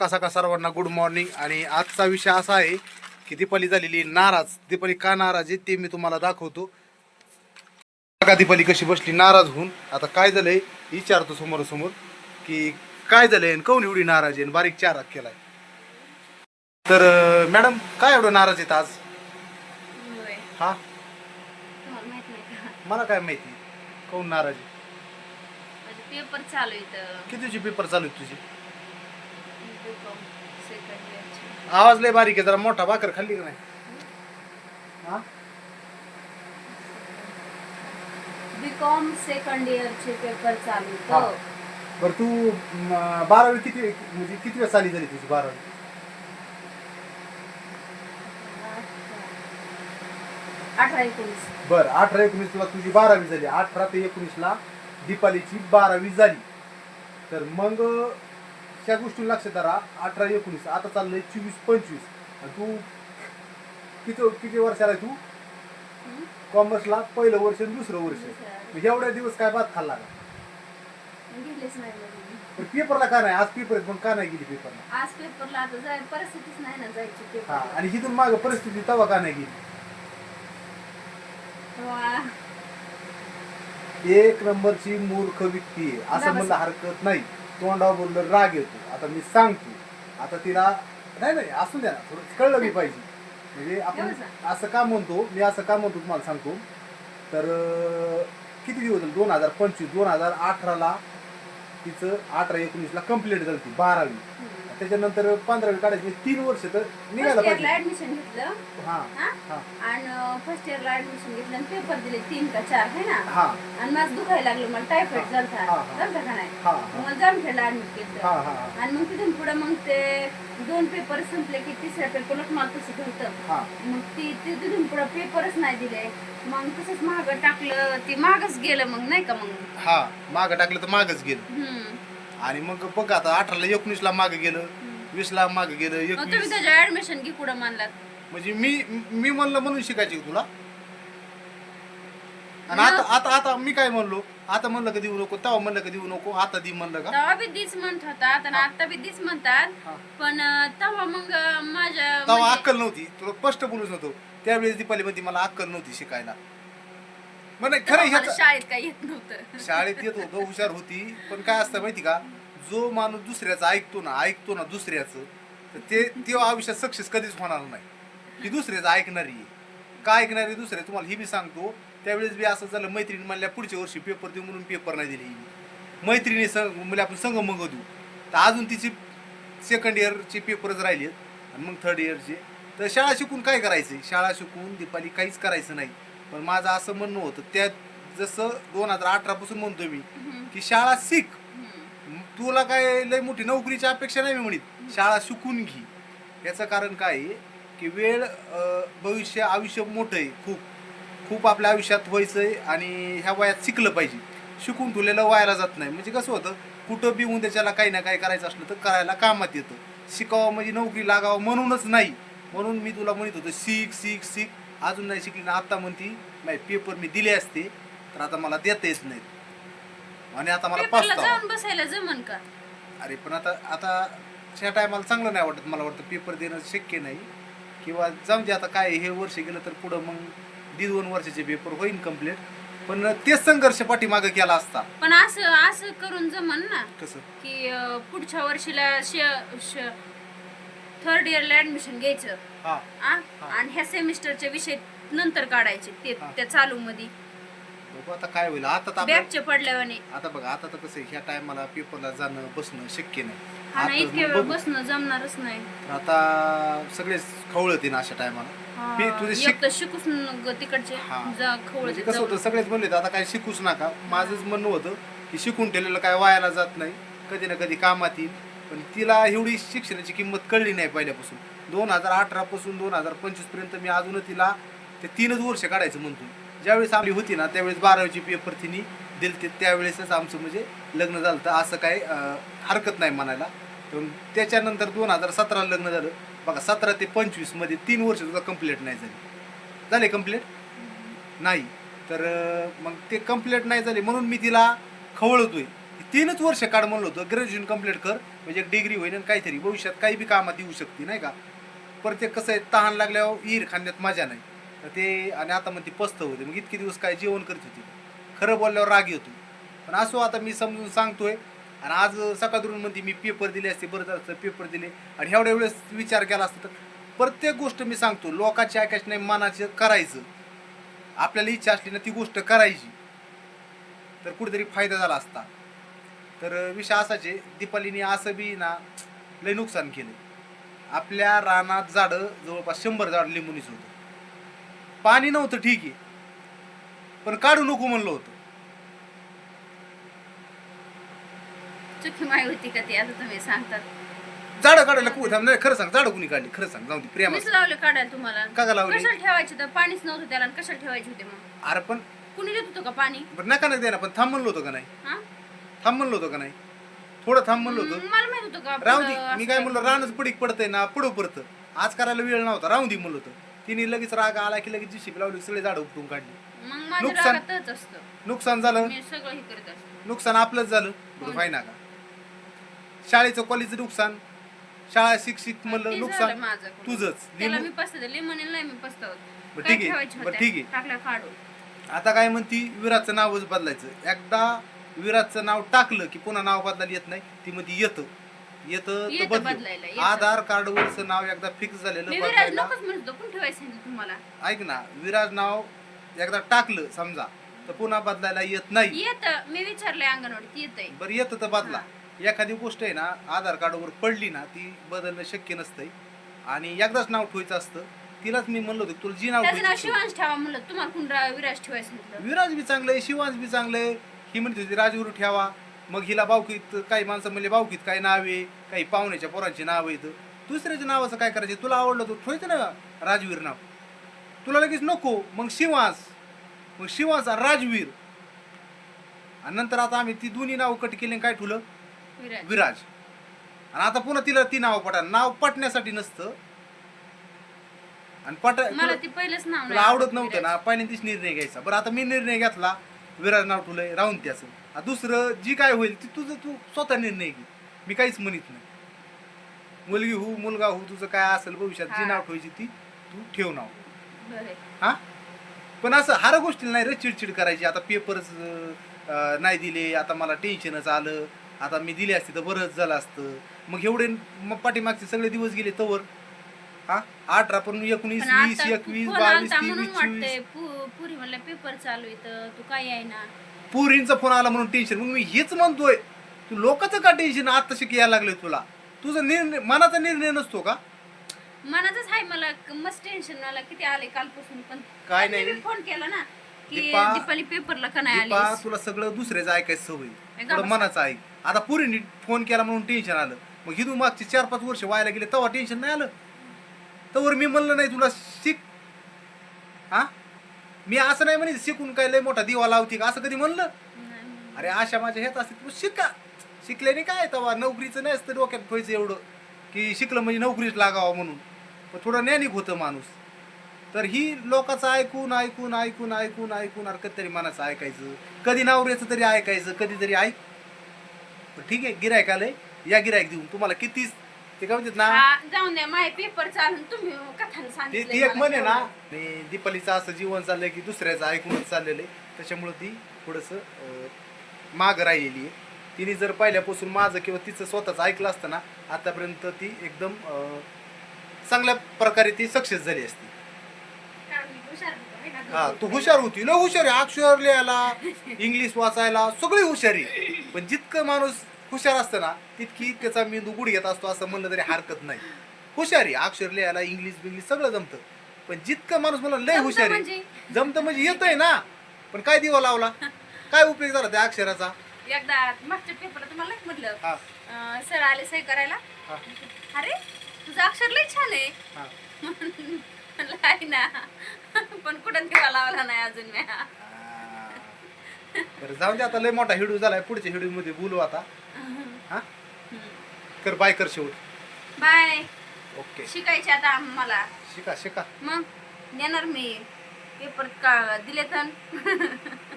सकाळ सकाळ सर्वांना गुड मॉर्निंग आणि आजचा विषय असा आहे की दीपाली झालेली नाराज. दीपाली का नाराज आहे ते मी तुम्हाला दाखवतो. बघा दीपाली कशी बसली नाराज होऊन. आता काय झालंय विचारतो समोर समोर की काय झालंय आणि काऊन एवढी नाराज आहे आणि बारीक चारा केलाय. तर मॅडम काय एवढं नाराज आहेत आज. हा? का? मला काय माहिती काऊन नाराज आहे? पेपर चालू कितीची पेपर चालू आहेत तुझे? आवाज लय बारीक आहे जरा मोठा भाकर खाल्ली का नाही? हा? बी कॉम सेकंड इयरचे पेपर चालू हा. आहेत बरं तू म, बारावी किती म्हणजे किती वेळ साली झाली तुझी बारावी? अठरा एकोणीस. बरं अठरा एकोणीसला तुझी बारावी झाली. अठरा ते एकोणीसला दीपालीची बारावी झाली. तर मग ह्या गोष्टी लक्षात धरा. अठरा एकोणीस. आता चाललंय चोवीस पंचवीस. आणि तू किती किती वर्षाला आहे तू? कॉमर्सला पहिलं वर्ष आणि दुसरं वर्ष. एवढ्या दिवस काय बात खाल्ला का? गेलेच नाही घरी. पण पेपरला का नाही? आज पेपर आहेत पण का नाही गेली पेपरला आज पेपरला आता जाय परिस्थितीच नाही ना जायची हा पेपर आणि हिथून माग परिस्थिती तवा का नाही गेली? एक नंबरची मूर्ख व्यक्ती आहे. असं. म्हणलं हरकत नाही. तोंडावर बोललं राग येतो. आता मी सांगतो. आता तिला नाही नाही असू द्या ना थोडं कळलं मी पाहिजे. म्हणजे आपण असं का म्हणतो मी असं का म्हणतो तुम्हाला सांगतो. तर किती दिवस झाले? दोन हजार पंचवीस दोन हजार अठराला तिचं अठरा एकोणीसला कंप्लीट झाली ती बारावी. त्याच्यानंतर पंधरावी काढायची तीन वर्ष तर निघायला पाहिजे. ऍडमिशन घेतलं. हा आणि फर्स्ट इयरला ऍडमिशन घेतलं आणि पेपर दिले तीन का चार है ना? हा. आणि माझं दुखायला लागलं मला टायफॉइड झालता. झालता का नाही? हा मग मला जामखेडला ऍडमिट केलं. हा हा हा. आणि मग तिथून पुढे मग ते दोन पेपर संपले की तिसऱ्या पेपरलाच मला तसं हा. मग ती तिथून पुढे पेपरच नाही दिले. मग तसंच महाग टाकलं ती मागच गेलं मग नाही का मग? हा मागं टाकलं तर मागच गेलं. आणि मग बघ आता अठराला मागं गेलं वीसला मागं गेलं मग तुम्ही एकवीस त्याच्या ऍडमिशन घे कुठं मानलात? म्हणजे मी मी म्हणलं म्हणून शिकायची का तुला? आणि आता आता आता मी काय म्हणलो? आता म्हणलं का देऊ नको तेव्हा म्हणलं का देऊ नको आता दी म्हणलं का? तेव्हा बी तीच म्हणत होतात आणि आता बी तीच म्हणतात. हा. पण अं, तेव्हा मग अं, माझ्या तेव्हा म्हणजे- अक्कल नव्हती. तुला स्पष्ट बोलूच नव्हतो. त्यावेळेस दीपाली म्हणती मला अक्कल नव्हती शिकायला. खरं तेव्हा मला ह्याच शाळेत काही येत नव्हतं. शाळेत येत होतो हुशार होती. पण काय असतं माहिती का? जो माणूस दुसऱ्याचं ऐकतो ना ऐकतो ना दुसऱ्याचं तर ते ते आयुष्यात सक्सेस कधीच होणार नाही. ही दुसऱ्याचं ऐकणारी आहे. का ऐकणारी दुसरे तुम्हाला ही बी सांगतो त्यावेळेस बी असं झालं मैत्रिणी म्हणल्या पुढच्या वर्षी पेपर देऊ म्हणून पेपर नाही दिले हिने. मैत्रिणी संग म्हणजे आपण संघ मग देऊ. तर अजून तिची सेकंड इयरचे पेपरच राहिले आणि मग थर्ड इयरचे तर शाळा शिकून काय करायचं शाळा शिकून दीपाली काहीच करायचं नाही. पण माझं असं म्हणणं होतं त्यात जसं दोन हजार अठरापासून म्हणतोय मी हम्म. की शाळा शिक. तुला काय लय मोठी नोकरीची अपेक्षा नाही मी म्हणत. शाळा शिकून घे. याचं कारण काय आहे की वेळ भविष्य आयुष्य मोठं आहे खूप. खूप आपल्या आयुष्यात व्हायचं आहे आणि ह्या वयात शिकलं पाहिजे. शिकून ठेवलेलं वायाला जात नाही. म्हणजे कसं होतं कुठं बी होऊन त्याच्याला काही ना काही करायचं असलं तर करायला कामात येतं. शिकावं म्हणजे नोकरी लागावं म्हणूनच नाही. म्हणून मी तुला म्हणत होतो शिक शिक शिक. अजून नाही शिकली ना आता म्हणती नाही पेपर मी दिले असते तर आता मला देता येत नाहीत. आणि आता मला पेपरला पाचता जाऊन बसायला जमन का? अरे पण आता आता ह्या टायमाला चांगलं नाही वाटत मला वाटतं पेपर देणं शक्य नाही. किंवा जाऊन दे आता काय हे वर्ष गेलं तर पुढं मग दीड दोन वर्षाचे पेपर होईन कंप्लीट पण तेच संघर्ष पाठीमागं केला असता. पण असं असं करून जमन ना कसं? की अं, पुढच्या वर्षीला थर्ड इयरला ऍडमिशन घ्यायचं. हा. आ? आणि ह्या सेमिस्टरचे विषय नंतर काढायचे ते हा. त्या चालू मध्ये बघू आता काय होईल? आता तर बॅगचे पडल्यावाने. आता बघा आता तर कसं आहे, ह्या टायमाला पेपरला जाणं बसणं शक्य नाही. हा ना आता इतके वेळ बघू. बसणं जमणारच नाही. आता सगळेच खवळत ना अशा टायमाला हा, मी तुझे शिक- एक तर शिकूच न ग तिकडचे हा. जा म्हणजे कसं होतं. सगळेच म्हणले होते, आता काय शिकूच नका. माझंच म्हणणं होतं की शिकून ठेवलेलं काय वायाला जात नाही. कधी ना कधी कामात येईल पण तिला एवढी शिक्षणाची किंमत कळली नाही पहिल्यापासून. दोन हजार अठरापासून दोन हजार पंचवीसपर्यंत मी अजून तिला ते तीनच वर्ष काढायचं म्हणतो. ज्यावेळेस आपली होती ना त्यावेळेस बारावीची पेपर तिने दिलते त्यावेळेसच आमचं म्हणजे लग्न झालं तर असं अं, हरकत नाही म्हणायला. पण त्याच्यानंतर दोन हजार सतराला लग्न झालं. बघा सतरा ते पंचवीसमध्ये तीन वर्ष सुद्धा कंप्लीट नाही झाली. झाले कंप्लीट नाही. तर मग ते कंप्लीट नाही झाले म्हणून मी तिला खवळतोय. तीनच वर्ष काढ म्हणलं होतं. ग्रॅज्युएशन कंप्लीट कर. म्हणजे एक डिग्री होईल आणि काहीतरी. भविष्यात काही बी कामात येऊ शकते नाही का? प्रत्येक कसं आहे तहान लागल्यावर ईर खाण्यात मजा नाही. तर ते आणि आता मग ती पस्त होते. मग इतके दिवस काय जेवण करत होती. खरं बोलल्यावर राग येतो. पण असो आता मी समजून सांगतोय. आणि आज सकाळून म्हणते मी पेपर दिले असते बरं असतं पेपर दिले. आणि एवढ्या वेळेस विचार केला असता तर प्रत्येक गोष्ट मी सांगतो. लोकांची ऐकायची नाही मनाचं करायचं. आपल्याला इच्छा असली ना ती गोष्ट करायची. तर कुठेतरी फायदा झाला असता. तर विषय असाच दीपालीने असं बी ना लय नुकसान केलं आपल्या रानात झाडं जवळपास शंभर झाड लिंबुनीच होतं. पाणी नव्हतं ठीक आहे. पण काढू नको म्हणलं होतं. चुकी माय होती का ती? आता तुम्ही सांगतात. झाडं काढायला कुठे नाही खरं सांग झाडं कुणी काढली? खरं सांग जाऊ दे प्रेमा मीच लावले काढायला तुम्हाला. का लावली? कशाला ठेवायचे तर पाणीच नव्हतं त्याला आणि कशाला ठेवायचे होते मग? अरे पण कुणी देत होतं का पाणी? बरं नका नाही दे ना पण थांब म्हणलं होतं का नाही? हा? थांब म्हणलं होतं का नाही? थोडं थांब म्हणलं होतं. मला माहीत होतं का राहू दे. मी काय म्हणलं रानच पडीक पडतंय ना पुढं पडतं. आज करायला वेळ नव्हता राहू दे म्हणलं होतं. तिने लगेच राग आला की लगेच जिशी लावली सगळे झाडं उपटून काढली. मग नुकसान- रागातच असतं. नुकसान झालं. मी सगळं हे करत असतो. नुकसान आपलंच झालं. बरं व्हाय ना का शाळेचं कॉलेजचं नुकसान. शाळा शिक्षक म्हणलं ते नुकसान. तुझंच. त्याला लिंबू- मी पसत म्हणेल नाही मी पसतावत बरं काय ठीक आहे. बरं? ठीक आहे. टाकल्या आता काय म्हणती विराटचं नावच बदलायचं. एकदा विराटचं नाव टाकलं की पुन्हा नाव बदलायला येत नाही ती म्हणती येतं. येतं तर येतं बदलू. बदलायला, येतं. आधार कार्डवरचं नाव एकदा फिक्स झालेलं मी विराज बदलायला. नकोच म्हणत होतो कोण ठेवायचं सांगितलं तुम्हाला? ऐक ना विराज नाव एकदा टाकलं समजा तर पुन्हा बदलायला येत नाही. येत. मी विचारलंय अंगणवाडीत येतंय. बरं येतं तर बदला. एखादी गोष्ट आहे ना आधार कार्डवर पडली ना ती बदलणं शक्य नसतंय. आणि एकदाच नाव ठेवायचं असतं तिलाच मी म्हणलं होतं तुला जी नाव त्याचं नाव ठेवायचं ठेव. शिवांश ठेवा म्हणलं तुम्हाला विराज ठेवायचं विराज बी चांगलंय शिवांश बी चांगलंय ही म्हणते होती राजगुरू ठेवा. मग हिला बावकीत काही माणसं म्हणले बावकीत काही नाव आहे? काही पाहुण्याच्या पोरांची नाव आहेत. दुसऱ्याच्या नावाचं काय करायचं? तुला आवडलं तर ठेवायचं ना राजवीर नाव. तुला लगेच नको. मग शिवांश मग आणि राजवीर. आणि नंतर आता आम्ही ती दोन्ही नाव कट केली काय ठेवलं? विराज. आणि आता पुन्हा तिला ती नाव पटा. नाव पटण्यासाठी नसतं. आणि पट मला ती पहिलंच नाव तुला आवडत नव्हतं. ना? पहिल्यांदाच निर्णय घ्यायचा. बरं आता मी निर्णय घेतला. विराज नाव ठेवलंय राहून त्याचं दुसरं जी काय होईल ती तुझं तू स्वतः निर्णय घे. मी काहीच म्हणत नाही. मुलगी हो मुलगा हो तुझं काय असेल भविष्यात जी. नाव ठेवायची ती तू ठेव नाव. हा? पण असं हर गोष्टीला नाही रे चिडचिड करायची. आता पेपर्स नाही दिले आता मला टेन्शनच आलं. आता मी दिले असते तर बरंच झालं असतं. मग एवढे मग पाठीमागचे सगळे दिवस गेले तवर. हा? अठरा पण एकोणीस पण वीस आता एकवीस फोन बावीस आलता म्हणून तेवीस वाटतंय. चोवीस. पु- पुरी म्हणलं पेपर चालू आहे तर तू काय आहे ना? पुरींचा फोन आला म्हणून टेन्शन मग मी हेच म्हणतोय तू लोकांचं का टेन्शन आता शिक यायला लागलोय तुला? तुझा निर्णय मनाचा निर्णय नसतो का? मनातच आहे मला क- मस्त टेन्शन मला. किती आले कालपासून पण. काय त्यांनी नाही. बी फोन केला ना की दीपा- दीपाली पेपरला का नाही दीपा आलीस? तुला सगळं दुसऱ्याचं ऐकायचं सवय का थोडं बसा? मनाचं ऐक आता पुरीने फोन केला म्हणून टेन्शन आलं. मग हिदू मागचे चार पाच वर्ष व्हायला गेले तेव्हा टेन्शन नाही आलं. तवर मी म्हणलं नाही तुला शिक. हा? मी असं नाही म्हणे शिकून काय लय मोठा दिवा लावते का? असं कधी म्हणलं. अरे आशा माझ्या ह्यात असते तू शिका. शिकल्याने काय तेव्हा नोकरीचं नाही असतं डोक्यात ठेवायचं एवढं. की शिकलं म्हणजे नोकरीच लागावं म्हणून. पण थोडं ज्ञानिक होतं माणूस. तर ही लोकांचं ऐकून ऐकून ऐकून ऐकून ऐकून अरे कधीतरी मनाचं ऐकायचं. कधी नवऱ्याचं तरी ऐकायचं कधीतरी ऐक. ठीक आहे गिरायक आलंय. या गिरायक देऊन तुम्हाला किती ते काय म्हणतात ना? हा, जाऊन द्या माझे पेपर चालून तुम्ही कथाने ती ती एक म्हणे ना आणि दीपालीचं असं जीवन चाललंय की दुसऱ्याचं ऐकूनच चाललेलं आहे. त्याच्यामुळं ती थोडंसं अं, मागं राहिलेली आहे. तिने जर पहिल्यापासून माझं किंवा तिचं स्वतःच ऐकलं असतं ना आतापर्यंत ती एकदम अं, चांगल्या प्रकारे ती सक्सेस झाली असती. हा तू हुशार होती लय हुशार आहे. अक्षर लिहायला इंग्लिश वाचायला सगळी हुशारी पण जितकं माणूस हुशार असतं ना तितकी त्याचा मेंदू गुड घेत असतो असं म्हणलं तरी हरकत नाही. हुशारी अक्षर लिहायला इंग्लिश बिंग्लिश सगळं जमतं. पण जितकं माणूस मला लय हुशारी. म्हणजे? जमतं म्हणजे येतंय ना. पण काय दिवा लावला? काय उपयोग झाला त्या अक्षराचा? एकदा मागच्या पेपरला तुम्हाला म्हटलं? हा. सर आले सही करायला. हा. अरे तुझं अक्षर लय छान आहे. हा. म्हणलं, आहे ना. पण कुठं दिवा लावला नाही अजून मी आ. बरं जाऊन दे आता लय मोठा हिडू झालाय पुढच्या हिडू मध्ये बोलू आता. हा? कर बाय कर शेवट. बाय. ओके. शिकायचे आता मला शिका शिका. मग देणार मी. पेपर का दिले तर